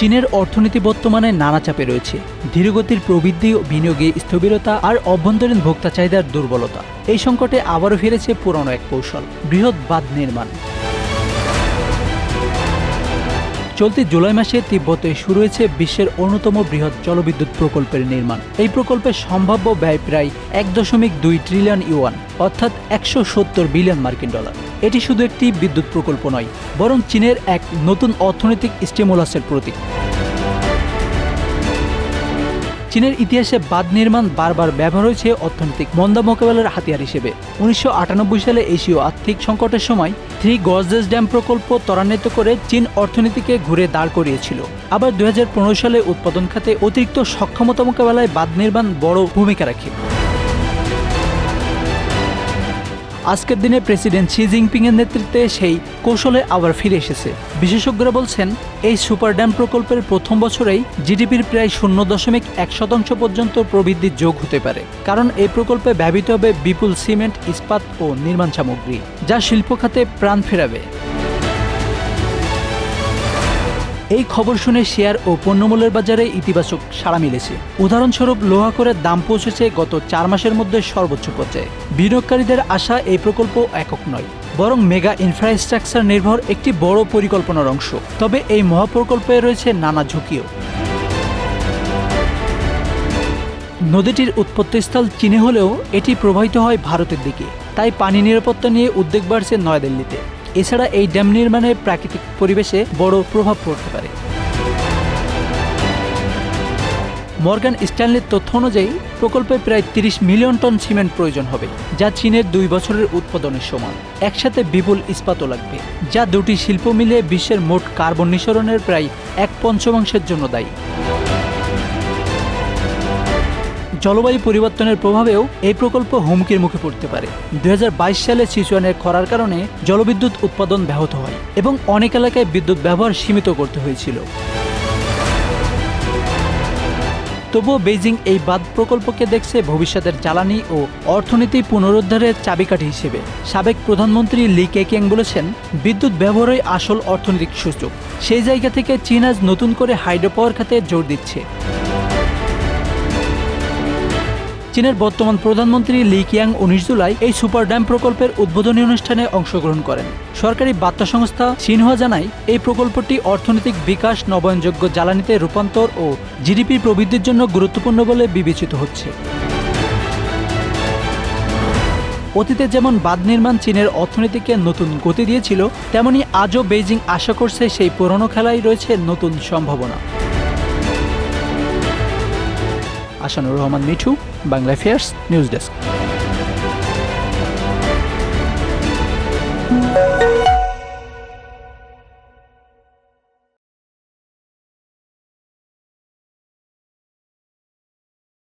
চীনের অর্থনীতি বর্তমানে নানা চাপে রয়েছে। ধীরগতির প্রবৃদ্ধি ও বিনিয়োগে স্থবিরতা আর অভ্যন্তরীণ ভোক্তা চাহিদার দুর্বলতা। এই সংকটে আবারও ফিরেছে পুরনো এক কৌশল, বৃহৎ বাঁধ নির্মাণ। চলতি জুলাই মাসে তিব্বতে শুরু হয়েছে বিশ্বের অন্যতম বৃহৎ জলবিদ্যুৎ প্রকল্পের নির্মাণ। এই প্রকল্পের সম্ভাব্য ব্যয় প্রায় এক দশমিক দুই ট্রিলিয়ন ইউয়ান অর্থাৎ একশো সত্তর বিলিয়ন মার্কিন ডলার এটি শুধু একটি বিদ্যুৎ প্রকল্প নয়, বরং চীনের এক নতুন অর্থনৈতিক স্টিমুলাসের প্রতীক। চীনের ইতিহাসে বাঁধ নির্মাণ বারবার ব্যবহার হয়েছে অর্থনৈতিক মন্দা মোকাবেলার হাতিয়ার হিসেবে। উনিশশো আটানব্বই সালে এশীয় আর্থিক সংকটের সময় থ্রি গজেস ড্যাম প্রকল্প ত্বরান্বিত করে চীন অর্থনীতিকে ঘুরে দাঁড় করিয়েছিল। আবার দু হাজার পনেরো সালে উৎপাদন খাতে অতিরিক্ত সক্ষমতা মোকাবেলায় বাঁধ নির্মাণ বড় ভূমিকা রাখে। আজকের দিনে প্রেসিডেন্ট শি জিনপিংয়ের নেতৃত্বে সেই কৌশলে আবার ফিরে এসেছে। বিশেষজ্ঞরা বলছেন, এই সুপার ড্যাম প্রকল্পের প্রথম বছরেই জিডিপির প্রায় শূন্য দশমিক এক শতাংশ পর্যন্ত প্রবৃদ্ধি যোগ হতে পারে, কারণ এই প্রকল্পে ব্যবহৃত হবে বিপুল সিমেন্ট, ইস্পাত ও নির্মাণ সামগ্রী, যা শিল্প খাতে প্রাণ ফেরাবে। এই খবর শুনে শেয়ার ও পণ্যমূল্যের বাজারে ইতিবাচক সাড়া মিলেছে। উদাহরণস্বরূপ, লোহা করের দাম পৌঁছেছে গত চার মাসের মধ্যে সর্বোচ্চ পর্যায়ে। বিনিয়োগকারীদের আশা এই প্রকল্প একক নয়, বরং মেগা ইনফ্রাস্ট্রাকচার নির্ভর একটি বড় পরিকল্পনার অংশ। তবে এই মহাপ্রকল্পে রয়েছে নানা ঝুঁকিও। নদীটির উৎপত্তিস্থল চীনে হলেও এটি প্রবাহিত হয় ভারতের দিকে। তাই পানি নিরাপত্তা নিয়ে উদ্বেগ বাড়ছে নয়াদিল্লিতে। এছাড়া এই ড্যাম নির্মাণের প্রাকৃতিক পরিবেশে বড় প্রভাব পড়তে পারে। মর্গান স্ট্যানলির তথ্য অনুযায়ী, প্রকল্পে প্রায় তিরিশ মিলিয়ন টন সিমেন্ট প্রয়োজন হবে, যা চীনের দুই বছরের উৎপাদনের সমান। একসাথে বিপুল ইস্পাতও লাগবে, যা দুটি শিল্প মিলিয়ে বিশ্বের মোট কার্বন নিঃসরণের প্রায় এক পঞ্চমাংশের জন্য দায়ী। জলবায়ু পরিবর্তনের প্রভাবেও এই প্রকল্প হুমকির মুখে পড়তে পারে। দু হাজার বাইশ সালে সিচুয়ানের খরার কারণে জলবিদ্যুৎ উৎপাদন ব্যাহত হয় এবং অনেক এলাকায় বিদ্যুৎ ব্যবহার সীমিত করতে হয়েছিল। তবুও বেইজিং এই বাঁধ প্রকল্পকে দেখছে ভবিষ্যতের জ্বালানি ও অর্থনীতি পুনরুদ্ধারের চাবিকাঠি হিসেবে। সাবেক প্রধানমন্ত্রী লি কেকিয়াং বলেছেন, বিদ্যুৎ ব্যবহারই আসল অর্থনৈতিক সূচক সেই জায়গা থেকে চীন আজ নতুন করে হাইড্রো পাওয়ার খাতে জোর দিচ্ছে। চীনের বর্তমান প্রধানমন্ত্রী লি কিয়াং উনিশ জুলাই এই সুপার ড্যাম প্রকল্পের উদ্বোধনী অনুষ্ঠানে অংশগ্রহণ করেন। সরকারি বার্তা সংস্থা সিনহুয়া জানায়, এই প্রকল্পটি অর্থনৈতিক বিকাশ, নবায়নযোগ্য জ্বালানিতে রূপান্তর ও জিডিপি প্রবৃদ্ধির জন্য গুরুত্বপূর্ণ বলে বিবেচিত হচ্ছে। অতীতে যেমন বাঁধ নির্মাণ চীনের অর্থনীতিকে নতুন গতি দিয়েছিল, তেমনি আজও বেইজিং আশা করছে সেই পুরনো খেলায় রয়েছে নতুন সম্ভাবনা। Hasanur Rahman Mithu Bangla fairs news desk.